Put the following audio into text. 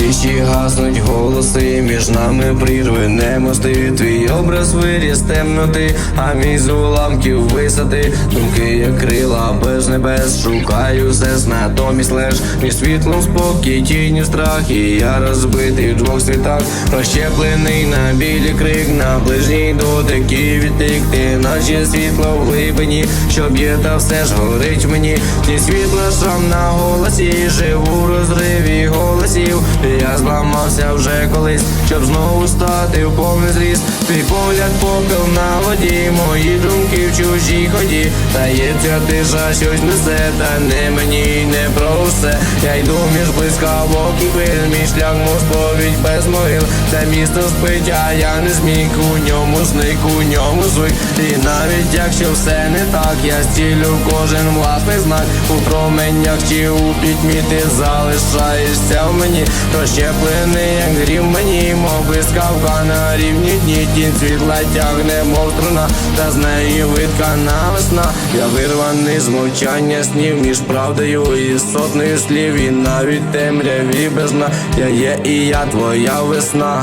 тиші гаснуть голоси, між нами прірви не мости. Твій образ виріс темноти, а мій з уламків висоти. Думки як крила без небес. Шукаю все натомість леш між світлом спокій, тінню страх. І я розбитий в двох світах, розщеплений на білі крик, на ближній дотик і відтик. Ти наче світло в глибині, що б'є та все ж горить мені. Ті світла шрам на голосі, живу розриві голосів. Я зламався вже колись, щоб знову стати в повний зріст. Твій погляд попел на воді, мої думки в чужій ході. Тається тиша, щось несе, та не мені, не про все. Я йду між блискавок і хвиль, мій шлях мосповідь без могил. Це місто спить, а я не зміг у ньому зник, у ньому звик. І навіть якщо все не так, я стілю кожен власний знак у променях чи у пітьмі ти залишаєшся в мені, розщеплений, як грім мені, мов блискавка на рівні дні, тінь світла тягне, мов струна, та з неї виткана весна. Я вирваний з мовчання снів між правдою і сотнею слів, і навіть темряві бездна. Я є і я твоя весна.